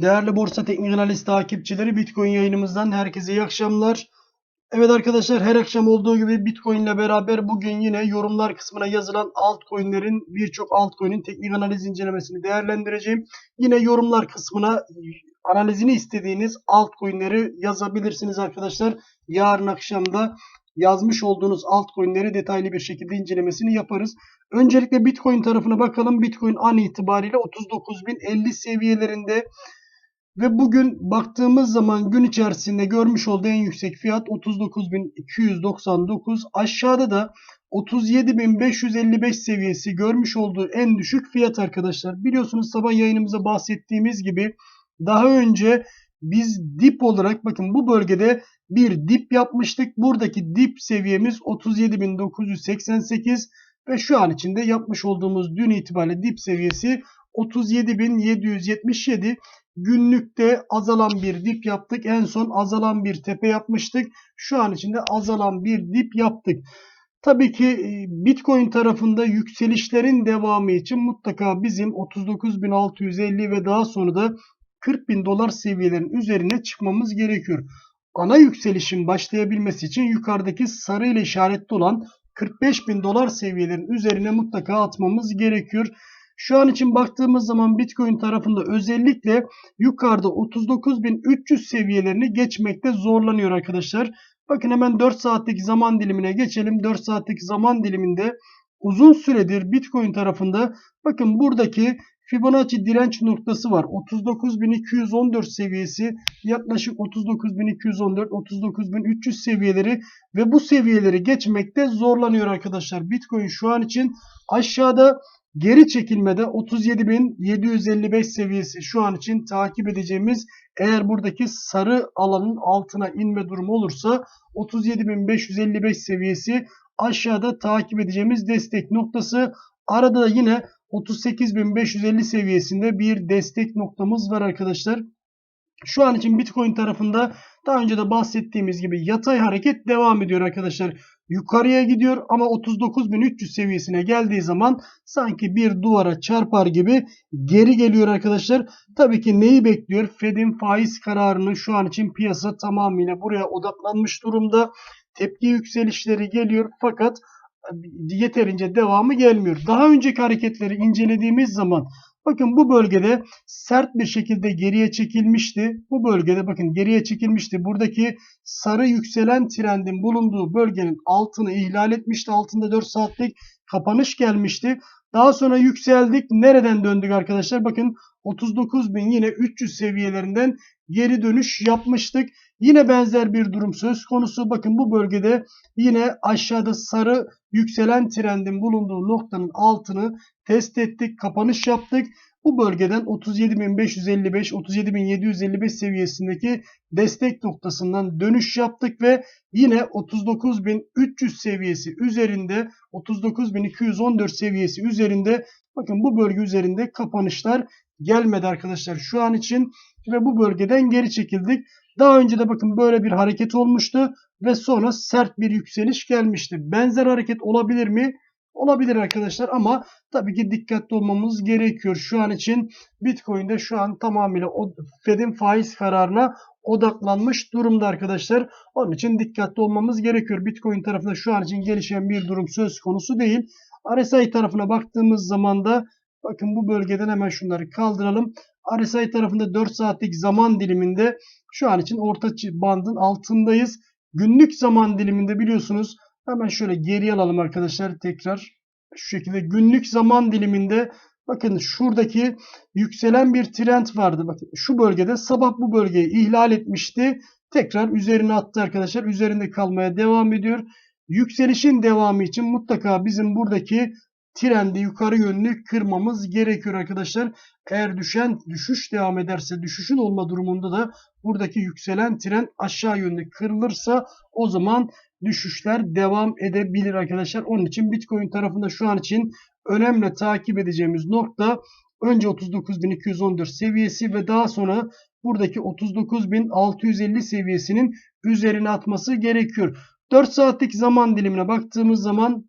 Değerli Borsa Teknik Analiz takipçileri Bitcoin yayınımızdan herkese iyi akşamlar. Evet arkadaşlar her akşam olduğu gibi Bitcoin ile beraber bugün yine yorumlar kısmına yazılan altcoin'lerin birçok altcoin'in teknik analiz incelemesini değerlendireceğim. Yine yorumlar kısmına analizini istediğiniz altcoin'leri yazabilirsiniz arkadaşlar. Yarın akşamda yazmış olduğunuz altcoin'leri detaylı bir şekilde incelemesini yaparız. Öncelikle Bitcoin tarafına bakalım. Bitcoin an itibariyle 39.050 seviyelerinde ve bugün baktığımız zaman gün içerisinde görmüş olduğu en yüksek fiyat 39.299. Aşağıda da 37.555 seviyesi görmüş olduğu en düşük fiyat arkadaşlar. Biliyorsunuz sabah yayınımızda bahsettiğimiz gibi daha önce biz dip olarak bakın bu bölgede bir dip yapmıştık. Buradaki dip seviyemiz 37.988 ve şu an içinde yapmış olduğumuz dün itibariyle dip seviyesi 37.777 günlükte azalan bir dip yaptık. En son azalan bir tepe yapmıştık. Şu an içinde azalan bir dip yaptık. Tabii ki Bitcoin tarafında yükselişlerin devamı için mutlaka bizim 39.650 ve daha sonra da 40.000 dolar seviyelerin üzerine çıkmamız gerekiyor. Ana yükselişin başlayabilmesi için yukarıdaki sarı ile işaretli olan 45.000 dolar seviyelerin üzerine mutlaka atmamız gerekiyor. Şu an için baktığımız zaman Bitcoin tarafında özellikle yukarıda 39.300 seviyelerini geçmekte zorlanıyor arkadaşlar. Bakın hemen 4 saatlik zaman dilimine geçelim. 4 saatlik zaman diliminde uzun süredir Bitcoin tarafında bakın buradaki Fibonacci direnç noktası var. 39.214 seviyesi yaklaşık 39.214 39.300 seviyeleri ve bu seviyeleri geçmekte zorlanıyor arkadaşlar. Bitcoin şu an için aşağıda Geri çekilmede 37.755 seviyesi şu an için takip edeceğimiz eğer buradaki sarı alanın altına inme durumu olursa 37.555 seviyesi aşağıda takip edeceğimiz destek noktası. Arada da yine 38.550 seviyesinde bir destek noktamız var arkadaşlar. Şu an için Bitcoin tarafında daha önce de bahsettiğimiz gibi yatay hareket devam ediyor arkadaşlar. Yukarıya gidiyor ama 39.300 seviyesine geldiği zaman sanki bir duvara çarpar gibi geri geliyor arkadaşlar. Tabii ki neyi bekliyor? Fed'in faiz kararını şu an için piyasa tamamıyla buraya odaklanmış durumda. Tepki yükselişleri geliyor fakat yeterince devamı gelmiyor. Daha önceki hareketleri incelediğimiz zaman Bakın bu bölgede sert bir şekilde geriye çekilmişti. Bu bölgede bakın geriye çekilmişti. Buradaki sarı yükselen trendin bulunduğu bölgenin altını ihlal etmişti. Altında 4 saatlik kapanış gelmişti. Daha sonra yükseldik. Nereden döndük arkadaşlar? Bakın 39.000 yine 300 seviyelerinden geri dönüş yapmıştık. Yine benzer bir durum söz konusu. Bakın bu bölgede yine aşağıda sarı yükselen trendin bulunduğu noktanın altını test ettik. Kapanış yaptık. Bu bölgeden 37.555 37.755 seviyesindeki destek noktasından dönüş yaptık ve yine 39.300 seviyesi üzerinde 39.214 seviyesi üzerinde bakın bu bölge üzerinde kapanışlar gelmedi arkadaşlar şu an için ve bu bölgeden geri çekildik. Daha önce de bakın böyle bir hareket olmuştu ve sonra sert bir yükseliş gelmişti. Benzer hareket olabilir mi? Olabilir arkadaşlar ama tabii ki dikkatli olmamız gerekiyor. Şu an için Bitcoin'de şu an tamamıyla Fed'in faiz kararına odaklanmış durumda arkadaşlar. Onun için dikkatli olmamız gerekiyor. Bitcoin tarafında şu an için gelişen bir durum söz konusu değil. RSI tarafına baktığımız zaman da bakın bu bölgeden hemen şunları kaldıralım. RSI tarafında 4 saatlik zaman diliminde şu an için orta bandın altındayız. Günlük zaman diliminde biliyorsunuz hemen şöyle geri alalım arkadaşlar tekrar. Şu şekilde günlük zaman diliminde bakın şuradaki yükselen bir trend vardı. Bakın şu bölgede sabah bu bölgeyi ihlal etmişti. Tekrar üzerine attı arkadaşlar. Üzerinde kalmaya devam ediyor. Yükselişin devamı için mutlaka bizim buradaki trendi yukarı yönlü kırmamız gerekiyor arkadaşlar. Eğer düşen düşüş devam ederse düşüşün olma durumunda da buradaki yükselen trend aşağı yönlü kırılırsa o zaman düşüşler devam edebilir arkadaşlar. Onun için Bitcoin tarafında şu an için önemli takip edeceğimiz nokta önce 39.214 seviyesi ve daha sonra buradaki 39.650 seviyesinin üzerine atması gerekiyor. 4 saatlik zaman dilimine baktığımız zaman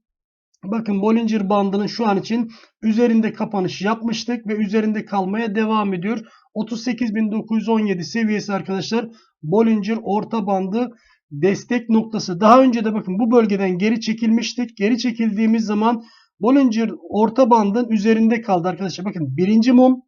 Bakın Bollinger bandının şu an için üzerinde kapanış yapmıştık ve üzerinde kalmaya devam ediyor. 38.917 seviyesi arkadaşlar Bollinger orta bandı destek noktası. Daha önce de bakın bu bölgeden geri çekilmiştik. Geri çekildiğimiz zaman Bollinger orta bandın üzerinde kaldı arkadaşlar. Bakın birinci mum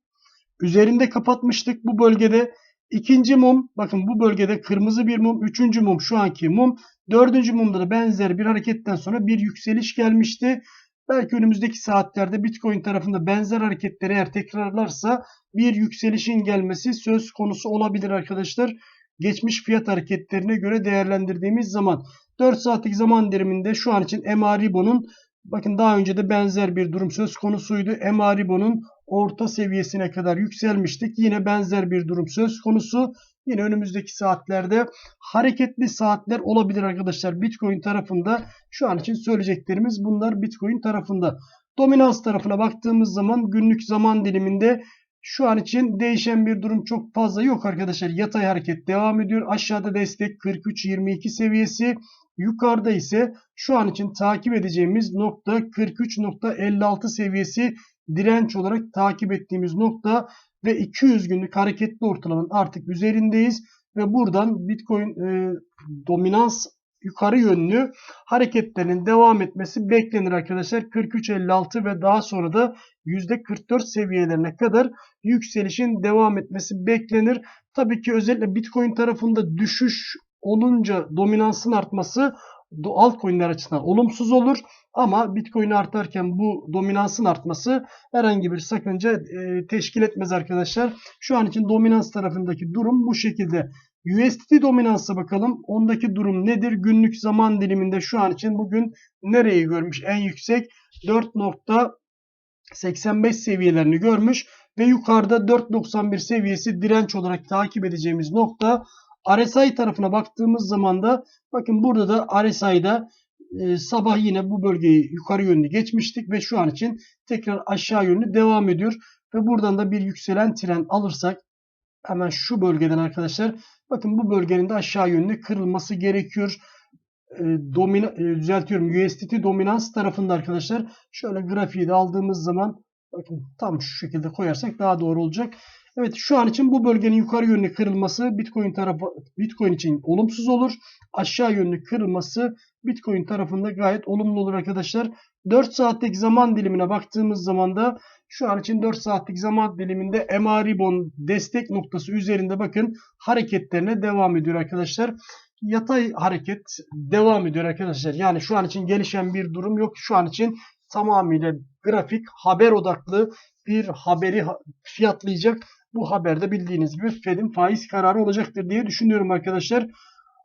üzerinde kapatmıştık bu bölgede. İkinci mum bakın bu bölgede kırmızı bir mum. Üçüncü mum şu anki mum. Dördüncü mumda da benzer bir hareketten sonra bir yükseliş gelmişti. Belki önümüzdeki saatlerde Bitcoin tarafında benzer hareketleri eğer tekrarlarsa bir yükselişin gelmesi söz konusu olabilir arkadaşlar. Geçmiş fiyat hareketlerine göre değerlendirdiğimiz zaman 4 saatlik zaman diliminde şu an için MA-Ribo'nun bakın daha önce de benzer bir durum söz konusuydu. MA-Ribo'nun orta seviyesine kadar yükselmiştik. Yine benzer bir durum söz konusu. Yine önümüzdeki saatlerde hareketli saatler olabilir arkadaşlar. Bitcoin tarafında şu an için söyleyeceklerimiz bunlar Bitcoin tarafında. Dominans tarafına baktığımız zaman günlük zaman diliminde şu an için değişen bir durum çok fazla yok arkadaşlar. Yatay hareket devam ediyor. Aşağıda destek 43.22 seviyesi. Yukarıda ise şu an için takip edeceğimiz nokta 43.56 seviyesi direnç olarak takip ettiğimiz nokta ve 200 günlük hareketli ortalamanın artık üzerindeyiz ve buradan Bitcoin e, dominans yukarı yönlü hareketlerinin devam etmesi beklenir arkadaşlar. 43.56 ve daha sonra da %44 seviyelerine kadar yükselişin devam etmesi beklenir. Tabii ki özellikle Bitcoin tarafında düşüş olunca dominansın artması altcoin'ler açısından olumsuz olur. Ama Bitcoin artarken bu dominansın artması herhangi bir sakınca e, teşkil etmez arkadaşlar. Şu an için dominans tarafındaki durum bu şekilde. USDT dominansa bakalım. Ondaki durum nedir? Günlük zaman diliminde şu an için bugün nereyi görmüş? En yüksek 4.85 seviyelerini görmüş ve yukarıda 4.91 seviyesi direnç olarak takip edeceğimiz nokta. RSI tarafına baktığımız zaman da bakın burada da RSI'da e, sabah yine bu bölgeyi yukarı yönlü geçmiştik ve şu an için tekrar aşağı yönlü devam ediyor. Ve buradan da bir yükselen tren alırsak hemen şu bölgeden arkadaşlar bakın bu bölgenin de aşağı yönlü kırılması gerekiyor. E, domina, e, düzeltiyorum USDT dominans tarafında arkadaşlar şöyle grafiği de aldığımız zaman bakın tam şu şekilde koyarsak daha doğru olacak. Evet şu an için bu bölgenin yukarı yönlü kırılması Bitcoin tarafı Bitcoin için olumsuz olur. Aşağı yönlü kırılması Bitcoin tarafında gayet olumlu olur arkadaşlar. 4 saatlik zaman dilimine baktığımız zaman da şu an için 4 saatlik zaman diliminde MA Ribbon destek noktası üzerinde bakın hareketlerine devam ediyor arkadaşlar. Yatay hareket devam ediyor arkadaşlar. Yani şu an için gelişen bir durum yok. Şu an için tamamıyla grafik haber odaklı bir haberi fiyatlayacak. Bu haberde bildiğiniz gibi Fed'in faiz kararı olacaktır diye düşünüyorum arkadaşlar.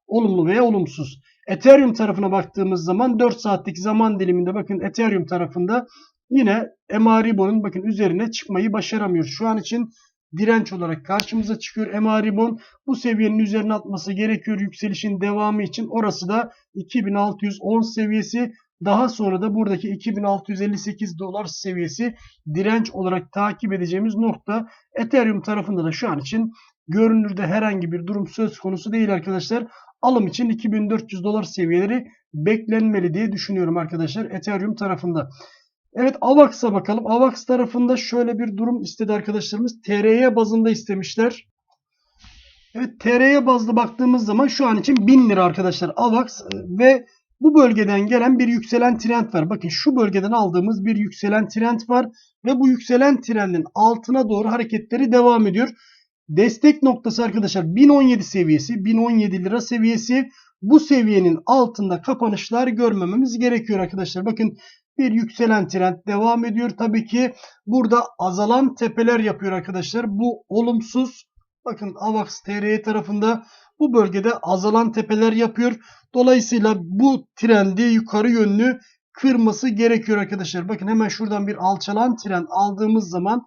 Olumlu veya olumsuz. Ethereum tarafına baktığımız zaman 4 saatlik zaman diliminde bakın Ethereum tarafında yine MA-Ribbon'un bakın üzerine çıkmayı başaramıyor. Şu an için direnç olarak karşımıza çıkıyor. MA-Ribbon bu seviyenin üzerine atması gerekiyor yükselişin devamı için. Orası da 2610 seviyesi. Daha sonra da buradaki 2658 dolar seviyesi direnç olarak takip edeceğimiz nokta. Ethereum tarafında da şu an için görünürde herhangi bir durum söz konusu değil arkadaşlar. Alım için 2400 dolar seviyeleri beklenmeli diye düşünüyorum arkadaşlar Ethereum tarafında. Evet AVAX'a bakalım. AVAX tarafında şöyle bir durum istedi arkadaşlarımız. TRY bazında istemişler. Evet TRY bazlı baktığımız zaman şu an için 1000 lira arkadaşlar AVAX ve bu bölgeden gelen bir yükselen trend var. Bakın şu bölgeden aldığımız bir yükselen trend var ve bu yükselen trendin altına doğru hareketleri devam ediyor. Destek noktası arkadaşlar 1017 seviyesi, 1017 lira seviyesi. Bu seviyenin altında kapanışlar görmememiz gerekiyor arkadaşlar. Bakın bir yükselen trend devam ediyor. Tabii ki burada azalan tepeler yapıyor arkadaşlar. Bu olumsuz. Bakın AVAX TRY tarafında bu bölgede azalan tepeler yapıyor. Dolayısıyla bu trendi yukarı yönlü kırması gerekiyor arkadaşlar. Bakın hemen şuradan bir alçalan trend aldığımız zaman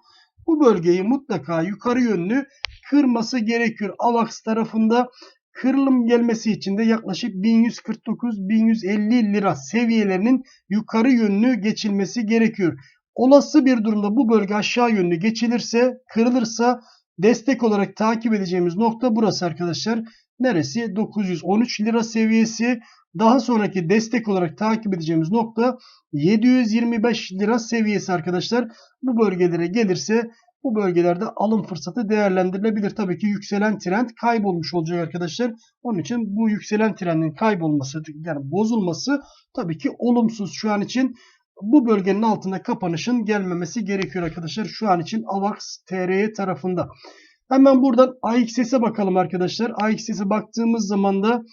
bu bölgeyi mutlaka yukarı yönlü kırması gerekiyor. AVAX tarafında kırılım gelmesi için de yaklaşık 1149-1150 lira seviyelerinin yukarı yönlü geçilmesi gerekiyor. Olası bir durumda bu bölge aşağı yönlü geçilirse, kırılırsa destek olarak takip edeceğimiz nokta burası arkadaşlar. Neresi? 913 lira seviyesi. Daha sonraki destek olarak takip edeceğimiz nokta 725 lira seviyesi arkadaşlar. Bu bölgelere gelirse bu bölgelerde alım fırsatı değerlendirilebilir. Tabii ki yükselen trend kaybolmuş olacak arkadaşlar. Onun için bu yükselen trendin kaybolması yani bozulması tabii ki olumsuz şu an için. Bu bölgenin altında kapanışın gelmemesi gerekiyor arkadaşlar. Şu an için AVAX TRY tarafında. Hemen buradan AXS'e bakalım arkadaşlar. AXS'e baktığımız zaman da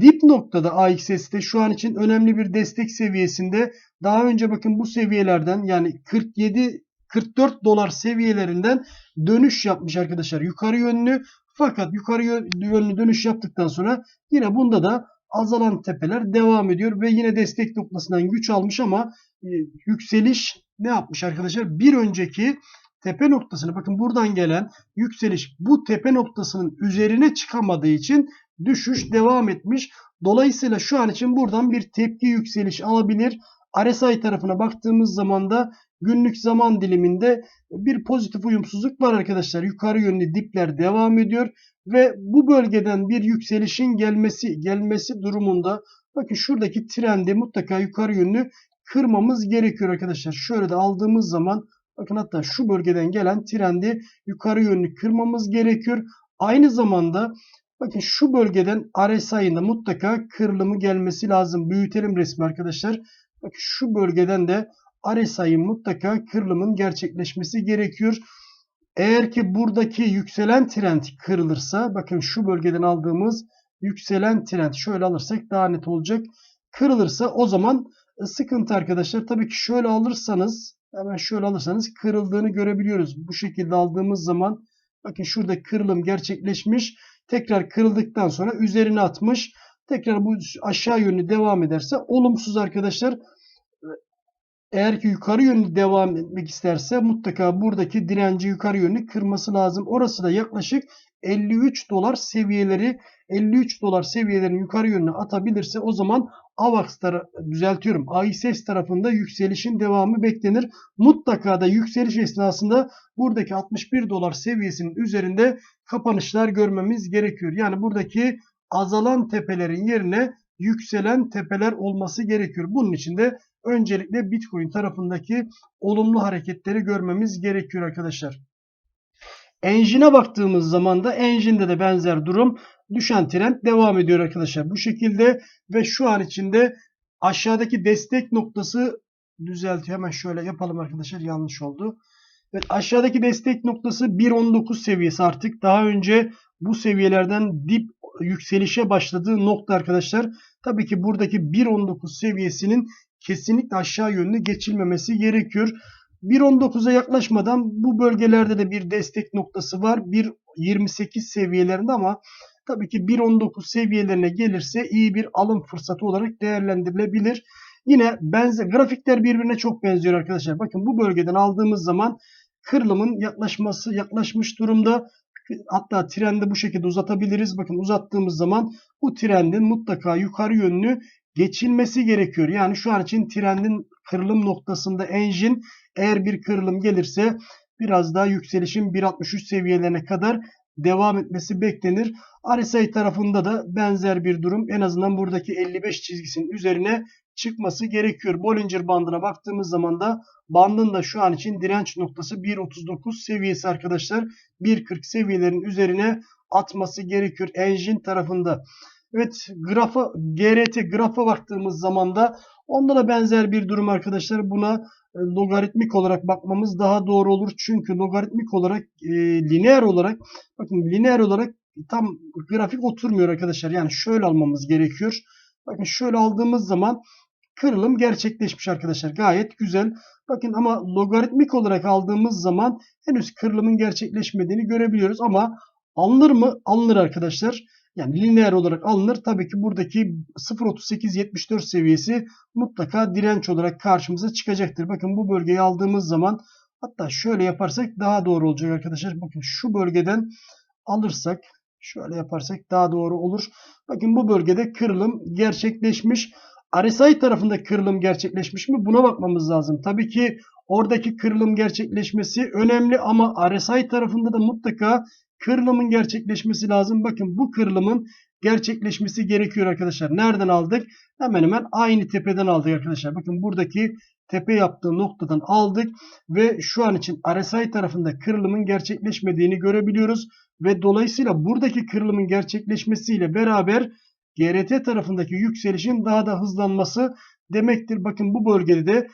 dip noktada AXS'te şu an için önemli bir destek seviyesinde. Daha önce bakın bu seviyelerden yani 47 44 dolar seviyelerinden dönüş yapmış arkadaşlar yukarı yönlü. Fakat yukarı yönlü dönüş yaptıktan sonra yine bunda da azalan tepeler devam ediyor ve yine destek noktasından güç almış ama e, yükseliş ne yapmış arkadaşlar? Bir önceki tepe noktasını bakın buradan gelen yükseliş bu tepe noktasının üzerine çıkamadığı için düşüş devam etmiş. Dolayısıyla şu an için buradan bir tepki yükseliş alabilir. RSI tarafına baktığımız zaman da günlük zaman diliminde bir pozitif uyumsuzluk var arkadaşlar. Yukarı yönlü dipler devam ediyor ve bu bölgeden bir yükselişin gelmesi gelmesi durumunda bakın şuradaki trendi mutlaka yukarı yönlü kırmamız gerekiyor arkadaşlar. Şöyle de aldığımız zaman bakın hatta şu bölgeden gelen trendi yukarı yönlü kırmamız gerekiyor. Aynı zamanda bakın şu bölgeden RSI'nin mutlaka kırılımı gelmesi lazım. Büyütelim resmi arkadaşlar. Bakın şu bölgeden de RSI'nin mutlaka kırılımın gerçekleşmesi gerekiyor. Eğer ki buradaki yükselen trend kırılırsa bakın şu bölgeden aldığımız yükselen trend şöyle alırsak daha net olacak. Kırılırsa o zaman sıkıntı arkadaşlar. Tabii ki şöyle alırsanız hemen şöyle alırsanız kırıldığını görebiliyoruz. Bu şekilde aldığımız zaman bakın şurada kırılım gerçekleşmiş. Tekrar kırıldıktan sonra üzerine atmış. Tekrar bu aşağı yönlü devam ederse olumsuz arkadaşlar. Eğer ki yukarı yönlü devam etmek isterse mutlaka buradaki direnci yukarı yönlü kırması lazım. Orası da yaklaşık 53 dolar seviyeleri 53 dolar seviyelerini yukarı yönlü atabilirse o zaman AVAX düzeltiyorum. AISS tarafında yükselişin devamı beklenir. Mutlaka da yükseliş esnasında buradaki 61 dolar seviyesinin üzerinde kapanışlar görmemiz gerekiyor. Yani buradaki azalan tepelerin yerine yükselen tepeler olması gerekiyor. Bunun için de öncelikle Bitcoin tarafındaki olumlu hareketleri görmemiz gerekiyor arkadaşlar. Engine'e baktığımız zaman da Engine'de de benzer durum düşen trend devam ediyor arkadaşlar. Bu şekilde ve şu an içinde aşağıdaki destek noktası düzeltiyor. Hemen şöyle yapalım arkadaşlar. Yanlış oldu. Evet aşağıdaki destek noktası 1.19 seviyesi artık. Daha önce bu seviyelerden dip yükselişe başladığı nokta arkadaşlar. Tabii ki buradaki 1.19 seviyesinin kesinlikle aşağı yönlü geçilmemesi gerekiyor. 1.19'a yaklaşmadan bu bölgelerde de bir destek noktası var. 1.28 seviyelerinde ama tabii ki 1.19 seviyelerine gelirse iyi bir alım fırsatı olarak değerlendirilebilir. Yine benzer grafikler birbirine çok benziyor arkadaşlar. Bakın bu bölgeden aldığımız zaman kırılımın yaklaşması yaklaşmış durumda. Hatta trendi bu şekilde uzatabiliriz. Bakın uzattığımız zaman bu trendin mutlaka yukarı yönlü geçilmesi gerekiyor. Yani şu an için trendin kırılım noktasında engine eğer bir kırılım gelirse biraz daha yükselişin 1.63 seviyelerine kadar devam etmesi beklenir. RSI tarafında da benzer bir durum. En azından buradaki 55 çizgisinin üzerine çıkması gerekiyor. Bollinger bandına baktığımız zaman da bandın da şu an için direnç noktası 1.39 seviyesi arkadaşlar. 1.40 seviyelerin üzerine atması gerekiyor engine tarafında. Evet grafa GRT grafa baktığımız zaman da onda da benzer bir durum arkadaşlar. Buna e, logaritmik olarak bakmamız daha doğru olur. Çünkü logaritmik olarak e, lineer olarak bakın lineer olarak tam grafik oturmuyor arkadaşlar. Yani şöyle almamız gerekiyor. Bakın şöyle aldığımız zaman kırılım gerçekleşmiş arkadaşlar. Gayet güzel. Bakın ama logaritmik olarak aldığımız zaman henüz kırılımın gerçekleşmediğini görebiliyoruz ama alınır mı? Alınır arkadaşlar. Yani lineer olarak alınır. Tabii ki buradaki 0.3874 seviyesi mutlaka direnç olarak karşımıza çıkacaktır. Bakın bu bölgeyi aldığımız zaman hatta şöyle yaparsak daha doğru olacak arkadaşlar. Bakın şu bölgeden alırsak şöyle yaparsak daha doğru olur. Bakın bu bölgede kırılım gerçekleşmiş. RSI tarafında kırılım gerçekleşmiş mi? Buna bakmamız lazım. Tabii ki oradaki kırılım gerçekleşmesi önemli ama RSI tarafında da mutlaka kırılımın gerçekleşmesi lazım. Bakın bu kırılımın gerçekleşmesi gerekiyor arkadaşlar. Nereden aldık? Hemen hemen aynı tepeden aldık arkadaşlar. Bakın buradaki tepe yaptığı noktadan aldık ve şu an için RSI tarafında kırılımın gerçekleşmediğini görebiliyoruz ve dolayısıyla buradaki kırılımın gerçekleşmesiyle beraber GRT tarafındaki yükselişin daha da hızlanması demektir. Bakın bu bölgede de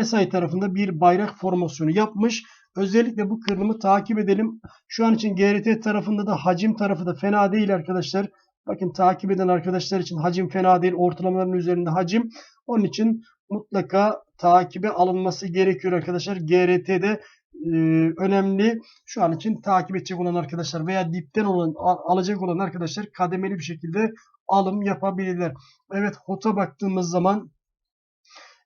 RSI tarafında bir bayrak formasyonu yapmış. Özellikle bu kırılımı takip edelim. Şu an için GRT tarafında da hacim tarafı da fena değil arkadaşlar. Bakın takip eden arkadaşlar için hacim fena değil. Ortalamaların üzerinde hacim. Onun için mutlaka takibe alınması gerekiyor arkadaşlar. GRT'de e, önemli. Şu an için takip edecek olan arkadaşlar veya dipten olan alacak olan arkadaşlar kademeli bir şekilde alım yapabilirler. Evet HOT'a baktığımız zaman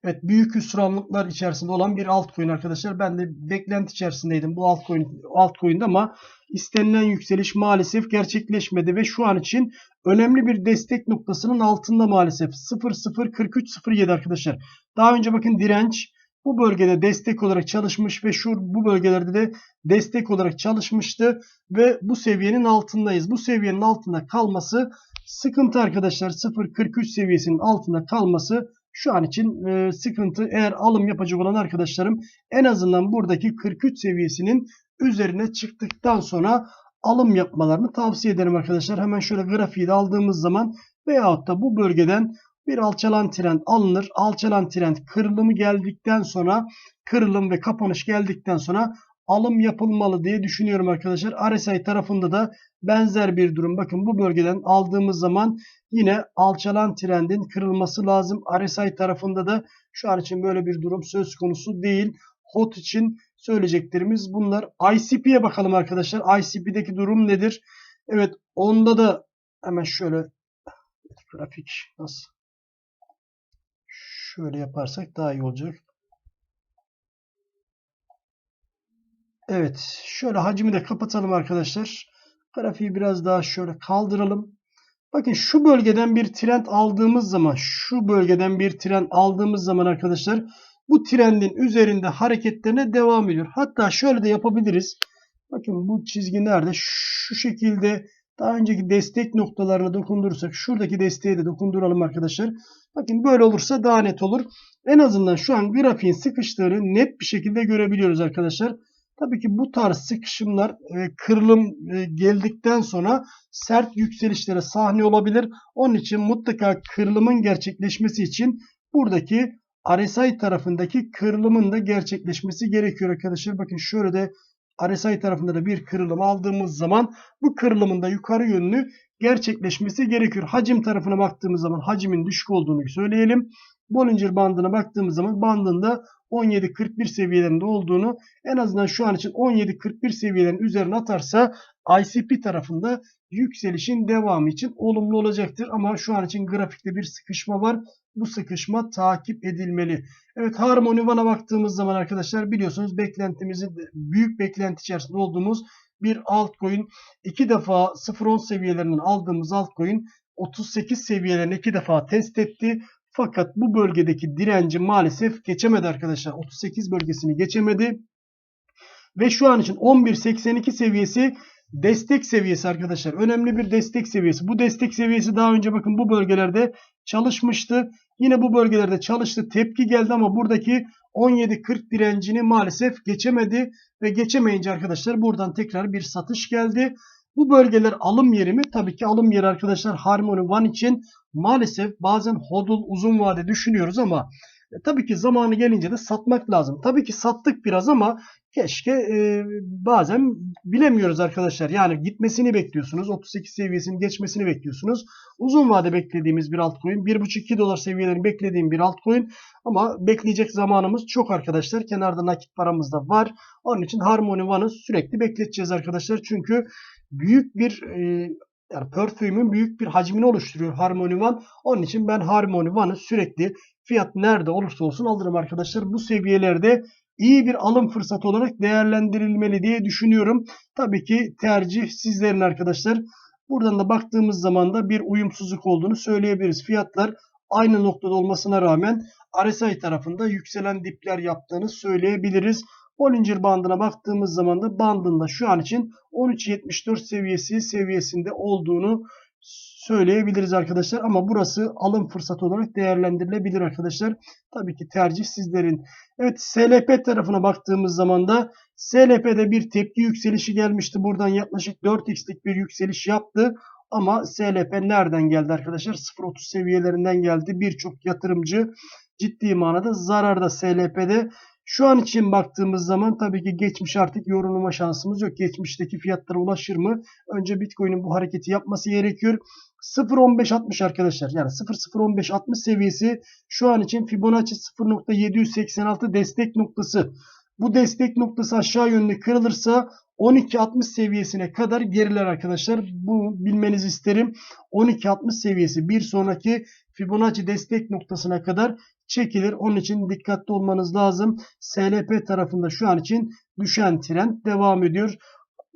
Evet büyük hüsranlıklar içerisinde olan bir altcoin arkadaşlar. Ben de beklenti içerisindeydim bu altcoin altcoin'de ama istenilen yükseliş maalesef gerçekleşmedi ve şu an için önemli bir destek noktasının altında maalesef 004307 arkadaşlar. Daha önce bakın direnç bu bölgede destek olarak çalışmış ve şu bu bölgelerde de destek olarak çalışmıştı ve bu seviyenin altındayız. Bu seviyenin altında kalması sıkıntı arkadaşlar. 0.43 seviyesinin altında kalması şu an için e, sıkıntı. Eğer alım yapacak olan arkadaşlarım en azından buradaki 43 seviyesinin üzerine çıktıktan sonra alım yapmalarını tavsiye ederim arkadaşlar. Hemen şöyle grafiği de aldığımız zaman veyahut da bu bölgeden bir alçalan trend alınır. Alçalan trend kırılımı geldikten sonra kırılım ve kapanış geldikten sonra alım yapılmalı diye düşünüyorum arkadaşlar. RSI tarafında da benzer bir durum. Bakın bu bölgeden aldığımız zaman yine alçalan trendin kırılması lazım. RSI tarafında da şu an için böyle bir durum söz konusu değil. HOT için söyleyeceklerimiz bunlar. ICP'ye bakalım arkadaşlar. ICP'deki durum nedir? Evet onda da hemen şöyle grafik nasıl şöyle yaparsak daha iyi olacak. Evet. Şöyle hacmi de kapatalım arkadaşlar. Grafiği biraz daha şöyle kaldıralım. Bakın şu bölgeden bir trend aldığımız zaman şu bölgeden bir trend aldığımız zaman arkadaşlar bu trendin üzerinde hareketlerine devam ediyor. Hatta şöyle de yapabiliriz. Bakın bu çizgi nerede? Şu şekilde daha önceki destek noktalarına dokundurursak şuradaki desteğe de dokunduralım arkadaşlar. Bakın böyle olursa daha net olur. En azından şu an grafiğin sıkıştığını net bir şekilde görebiliyoruz arkadaşlar. Tabii ki bu tarz sıkışımlar e, kırılım e, geldikten sonra sert yükselişlere sahne olabilir. Onun için mutlaka kırılımın gerçekleşmesi için buradaki RSI tarafındaki kırılımın da gerçekleşmesi gerekiyor arkadaşlar. Bakın şöyle de RSI tarafında da bir kırılım aldığımız zaman bu kırılımın da yukarı yönlü gerçekleşmesi gerekiyor. Hacim tarafına baktığımız zaman hacimin düşük olduğunu söyleyelim. Bollinger bandına baktığımız zaman bandında 17.41 seviyelerinde olduğunu en azından şu an için 17.41 seviyelerin üzerine atarsa ICP tarafında yükselişin devamı için olumlu olacaktır. Ama şu an için grafikte bir sıkışma var. Bu sıkışma takip edilmeli. Evet Harmony One'a baktığımız zaman arkadaşlar biliyorsunuz beklentimizin büyük beklenti içerisinde olduğumuz bir altcoin. iki defa 0.10 seviyelerinden aldığımız altcoin 38 seviyelerini iki defa test etti. Fakat bu bölgedeki direnci maalesef geçemedi arkadaşlar. 38 bölgesini geçemedi. Ve şu an için 11.82 seviyesi destek seviyesi arkadaşlar. Önemli bir destek seviyesi. Bu destek seviyesi daha önce bakın bu bölgelerde çalışmıştı. Yine bu bölgelerde çalıştı. Tepki geldi ama buradaki 17.40 direncini maalesef geçemedi. Ve geçemeyince arkadaşlar buradan tekrar bir satış geldi. Bu bölgeler alım yeri mi? Tabii ki alım yeri arkadaşlar Harmony One için maalesef bazen hodl uzun vade düşünüyoruz ama e, tabii ki zamanı gelince de satmak lazım. Tabii ki sattık biraz ama keşke e, bazen bilemiyoruz arkadaşlar. Yani gitmesini bekliyorsunuz. 38 seviyesini geçmesini bekliyorsunuz. Uzun vade beklediğimiz bir altcoin. 1,5-2 dolar seviyelerini beklediğim bir altcoin. Ama bekleyecek zamanımız çok arkadaşlar. Kenarda nakit paramız da var. Onun için Harmony One'ı sürekli bekleteceğiz arkadaşlar. Çünkü büyük bir e, yani parfümün büyük bir hacmini oluşturuyor Harmony One. Onun için ben Harmony One'ı sürekli fiyat nerede olursa olsun alırım arkadaşlar. Bu seviyelerde iyi bir alım fırsatı olarak değerlendirilmeli diye düşünüyorum. Tabii ki tercih sizlerin arkadaşlar. Buradan da baktığımız zaman da bir uyumsuzluk olduğunu söyleyebiliriz. Fiyatlar aynı noktada olmasına rağmen RSI tarafında yükselen dipler yaptığını söyleyebiliriz. Bollinger bandına baktığımız zaman da bandında şu an için 13.74 seviyesi seviyesinde olduğunu söyleyebiliriz arkadaşlar. Ama burası alım fırsatı olarak değerlendirilebilir arkadaşlar. Tabii ki tercih sizlerin. Evet SLP tarafına baktığımız zaman da SLP'de bir tepki yükselişi gelmişti. Buradan yaklaşık 4x'lik bir yükseliş yaptı. Ama SLP nereden geldi arkadaşlar? 0.30 seviyelerinden geldi. Birçok yatırımcı ciddi manada zararda SLP'de. Şu an için baktığımız zaman tabii ki geçmiş artık yorumlama şansımız yok. Geçmişteki fiyatlara ulaşır mı? Önce Bitcoin'in bu hareketi yapması gerekiyor. 0.1560 arkadaşlar. Yani 0.01560 seviyesi şu an için Fibonacci 0.786 destek noktası. Bu destek noktası aşağı yönlü kırılırsa 12.60 seviyesine kadar geriler arkadaşlar. Bu bilmenizi isterim. 12.60 seviyesi bir sonraki Fibonacci destek noktasına kadar çekilir. Onun için dikkatli olmanız lazım. SLP tarafında şu an için düşen trend devam ediyor.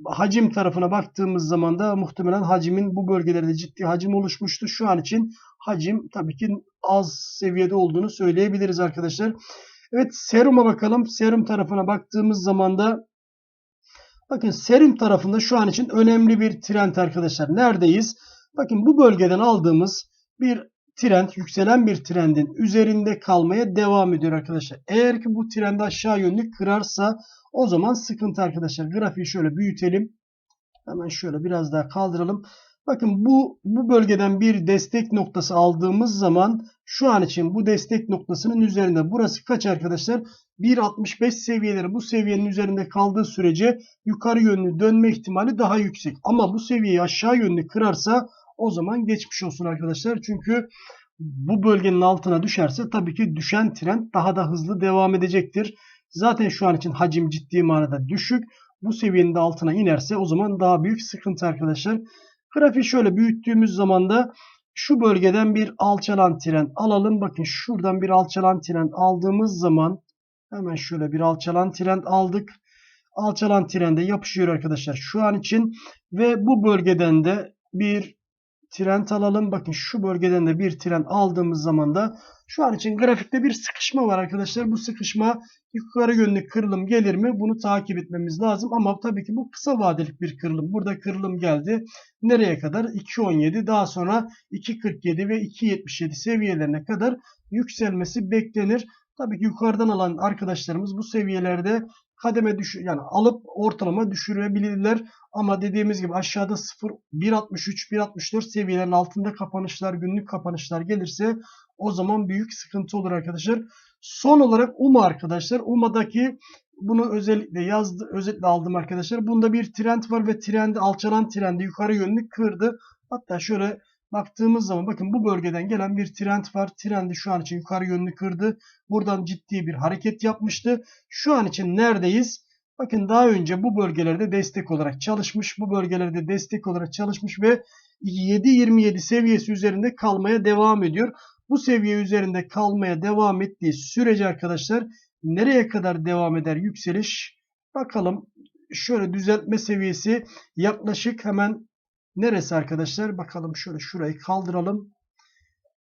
Hacim tarafına baktığımız zaman da muhtemelen hacimin bu bölgelerde ciddi hacim oluşmuştu. Şu an için hacim tabii ki az seviyede olduğunu söyleyebiliriz arkadaşlar. Evet seruma bakalım. Serum tarafına baktığımız zaman da bakın serum tarafında şu an için önemli bir trend arkadaşlar. Neredeyiz? Bakın bu bölgeden aldığımız bir trend, yükselen bir trendin üzerinde kalmaya devam ediyor arkadaşlar. Eğer ki bu trendi aşağı yönlü kırarsa o zaman sıkıntı arkadaşlar. Grafiği şöyle büyütelim. Hemen şöyle biraz daha kaldıralım. Bakın bu bu bölgeden bir destek noktası aldığımız zaman şu an için bu destek noktasının üzerinde burası kaç arkadaşlar? 1.65 seviyeleri bu seviyenin üzerinde kaldığı sürece yukarı yönlü dönme ihtimali daha yüksek. Ama bu seviyeyi aşağı yönlü kırarsa o zaman geçmiş olsun arkadaşlar. Çünkü bu bölgenin altına düşerse tabii ki düşen trend daha da hızlı devam edecektir. Zaten şu an için hacim ciddi manada düşük. Bu seviyenin de altına inerse o zaman daha büyük sıkıntı arkadaşlar. Grafiği şöyle büyüttüğümüz zaman da şu bölgeden bir alçalan trend alalım. Bakın şuradan bir alçalan trend aldığımız zaman hemen şöyle bir alçalan trend aldık. Alçalan trende yapışıyor arkadaşlar şu an için ve bu bölgeden de bir trend alalım. Bakın şu bölgeden de bir trend aldığımız zaman da şu an için grafikte bir sıkışma var arkadaşlar. Bu sıkışma yukarı yönlü kırılım gelir mi? Bunu takip etmemiz lazım. Ama tabii ki bu kısa vadelik bir kırılım. Burada kırılım geldi. Nereye kadar? 2.17 daha sonra 2.47 ve 2.77 seviyelerine kadar yükselmesi beklenir. Tabii ki yukarıdan alan arkadaşlarımız bu seviyelerde kademe düşür yani alıp ortalama düşürebilirler. Ama dediğimiz gibi aşağıda 0 1.63 1.64 seviyelerin altında kapanışlar günlük kapanışlar gelirse o zaman büyük sıkıntı olur arkadaşlar. Son olarak UMA arkadaşlar. UMA'daki bunu özellikle yazdı, özetle aldım arkadaşlar. Bunda bir trend var ve trendi alçalan trendi yukarı yönlü kırdı. Hatta şöyle baktığımız zaman bakın bu bölgeden gelen bir trend var. Trendi şu an için yukarı yönlü kırdı. Buradan ciddi bir hareket yapmıştı. Şu an için neredeyiz? Bakın daha önce bu bölgelerde destek olarak çalışmış. Bu bölgelerde destek olarak çalışmış ve 7.27 seviyesi üzerinde kalmaya devam ediyor. Bu seviye üzerinde kalmaya devam ettiği sürece arkadaşlar nereye kadar devam eder yükseliş? Bakalım şöyle düzeltme seviyesi yaklaşık hemen neresi arkadaşlar? Bakalım şöyle şurayı kaldıralım.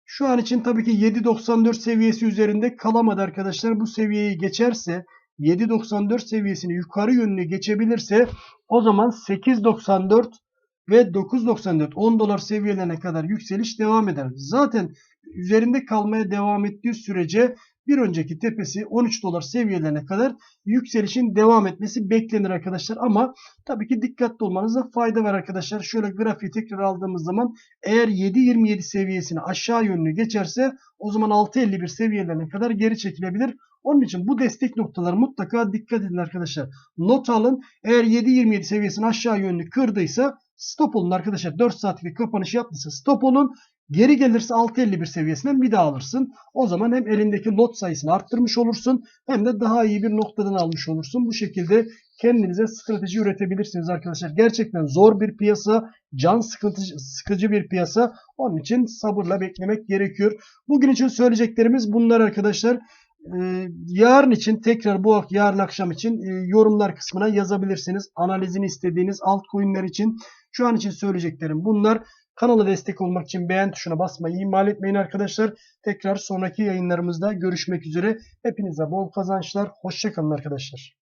Şu an için tabii ki 7.94 seviyesi üzerinde kalamadı arkadaşlar. Bu seviyeyi geçerse 7.94 seviyesini yukarı yönlü geçebilirse o zaman 8.94 ve 9.94 10 dolar seviyelerine kadar yükseliş devam eder. Zaten üzerinde kalmaya devam ettiği sürece bir önceki tepesi 13 dolar seviyelerine kadar yükselişin devam etmesi beklenir arkadaşlar. Ama tabii ki dikkatli olmanızda fayda var arkadaşlar. Şöyle grafiği tekrar aldığımız zaman eğer 7.27 seviyesini aşağı yönlü geçerse o zaman 6.51 seviyelerine kadar geri çekilebilir. Onun için bu destek noktaları mutlaka dikkat edin arkadaşlar. Not alın. Eğer 7.27 seviyesini aşağı yönlü kırdıysa stop olun arkadaşlar. 4 saatlik kapanış yaptıysa stop olun. Geri gelirse 6.51 seviyesinden bir daha alırsın. O zaman hem elindeki lot sayısını arttırmış olursun hem de daha iyi bir noktadan almış olursun. Bu şekilde kendinize strateji üretebilirsiniz arkadaşlar. Gerçekten zor bir piyasa, can sıkıcı, sıkıcı bir piyasa. Onun için sabırla beklemek gerekiyor. Bugün için söyleyeceklerimiz bunlar arkadaşlar. Ee, yarın için tekrar bu yarın akşam için e, yorumlar kısmına yazabilirsiniz. Analizini istediğiniz altcoin'ler için şu an için söyleyeceklerim bunlar. Kanala destek olmak için beğen tuşuna basmayı ihmal etmeyin arkadaşlar. Tekrar sonraki yayınlarımızda görüşmek üzere. Hepinize bol kazançlar. Hoşçakalın arkadaşlar.